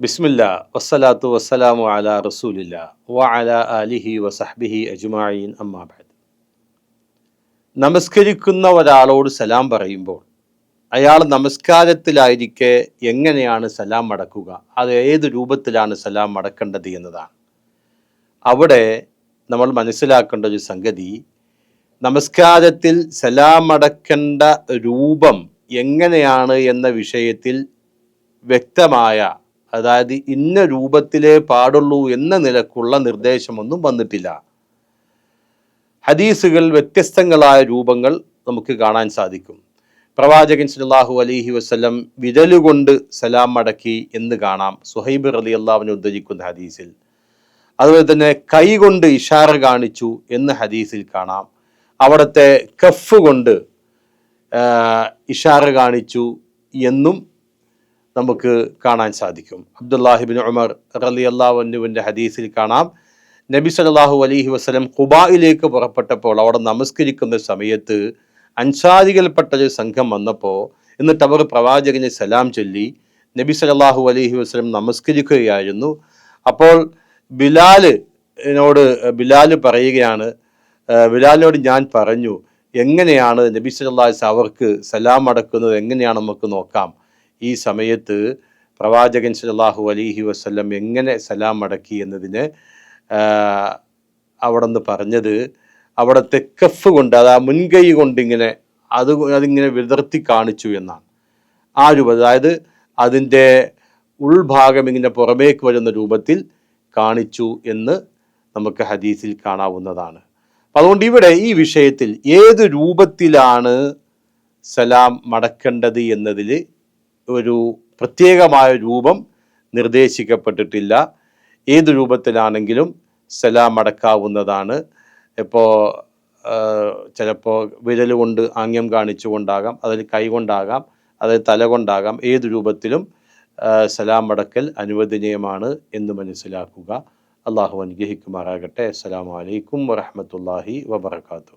ബിസ്മില്ല വസ്സലാത്തു വസ്സലാമു അല റസൂലില്ല വ അല അലിഹി വസഹ്ബിഹി അജ്മായിൻ അമ്മാബാദ് നമസ്കരിക്കുന്ന ഒരാളോട് സലാം പറയുമ്പോൾ അയാൾ നമസ്കാരത്തിലായിരിക്കെ എങ്ങനെയാണ് സലാം മടക്കുക അത് ഏത് രൂപത്തിലാണ് സലാം മടക്കേണ്ടത് എന്നതാണ്. അവിടെ നമ്മൾ മനസ്സിലാക്കേണ്ട ഒരു സംഗതി നമസ്കാരത്തിൽ സലാം അടക്കേണ്ട രൂപം എങ്ങനെയാണ് എന്ന വിഷയത്തിൽ വ്യക്തമായ അതായത് ഇന്ന രൂപത്തിലേ പാടുള്ളൂ എന്ന നിലക്കുള്ള നിർദ്ദേശമൊന്നും വന്നിട്ടില്ല. ഹദീസുകൾ വ്യത്യസ്തങ്ങളായ രൂപങ്ങൾ നമുക്ക് കാണാൻ സാധിക്കും. പ്രവാചകൻ സല്ലാഹു അലൈഹി വസ്ലം വിരലുകൊണ്ട് സലാം മടക്കി എന്ന് കാണാം. സുഹൈബ് അലി അള്ളാവിനെ ഉദ്ധരിക്കുന്ന ഹദീസിൽ. അതുപോലെ തന്നെ കൈ കൊണ്ട് ഇഷാറ കാണിച്ചു എന്ന് ഹദീസിൽ കാണാം. അവിടുത്തെ കഫ് കൊണ്ട് ഇഷാറ കാണിച്ചു എന്നും നമുക്ക് കാണാൻ സാധിക്കും. അബ്ദുല്ലാഹിബിൻ ഉമർ റലി അള്ളാഹുവിന്റെ ഹദീസിൽ കാണാം. നബി സലാഹു അലഹി വസ്ലം കുബായിലേക്ക് പുറപ്പെട്ടപ്പോൾ അവിടെ നമസ്കരിക്കുന്ന സമയത്ത് അൻസാരികൾപ്പെട്ട ഒരു സംഘം വന്നപ്പോൾ എന്നിട്ട് അവർ പ്രവാചകനെ സലാം ചൊല്ലി നബി സലാഹു അലഹി വസ്ലം നമസ്കരിക്കുകയായിരുന്നു. അപ്പോൾ ബിലാലിനോട് ബിലാൽ പറയുകയാണ് ബിലാലിനോട് ഞാൻ പറഞ്ഞു എങ്ങനെയാണ് നബി സല്ലാസ് അവർക്ക് സലാം അടക്കുന്നത് എങ്ങനെയാണ് നമുക്ക് നോക്കാം? ഈ സമയത്ത് പ്രവാചകൻ സലാഹു അലിഹി വസ്ല്ലം എങ്ങനെ സലാം മടക്കി എന്നതിന് അവിടെ നിന്ന് പറഞ്ഞത് അവിടുത്തെ കഫ് കൊണ്ട് അത് ആ മുൻകൈ കൊണ്ടിങ്ങനെ അത് അതിങ്ങനെ വിതർത്തി കാണിച്ചു എന്നാണ്. ആ രൂപം അതായത് അതിന്റെ ഉൾഭാഗം ഇങ്ങനെ പുറമേക്ക് വരുന്ന രൂപത്തിൽ കാണിച്ചു എന്ന് നമുക്ക് ഹദീസിൽ കാണാവുന്നതാണ്. അതുകൊണ്ട് ഇവിടെ ഈ വിഷയത്തിൽ ഏത് രൂപത്തിലാണ് സലാം മടക്കേണ്ടത് എന്നതിൽ ഒരു പ്രത്യേകമായ രൂപം നിർദ്ദേശിക്കപ്പെട്ടിട്ടില്ല. ഏത് രൂപത്തിലാണെങ്കിലും സലാം അടക്കാവുന്നതാണ്. ഇപ്പോൾ ചിലപ്പോൾ വിരൽ കൊണ്ട് ആംഗ്യം കാണിച്ചുകൊണ്ടാകാം അതിൽ കൈ കൊണ്ടാകാം അതിൽ തല കൊണ്ടാകാം ഏത് രൂപത്തിലും സലാം അടക്കൽ അനുവദനീയമാണ് എന്ന് മനസ്സിലാക്കുക. അള്ളാഹു അനുഗ്രഹിക്കുമാറാകട്ടെ. അസ്സാം വലൈക്കും വറഹമത്തല്ലാഹി വബർക്കാത്തു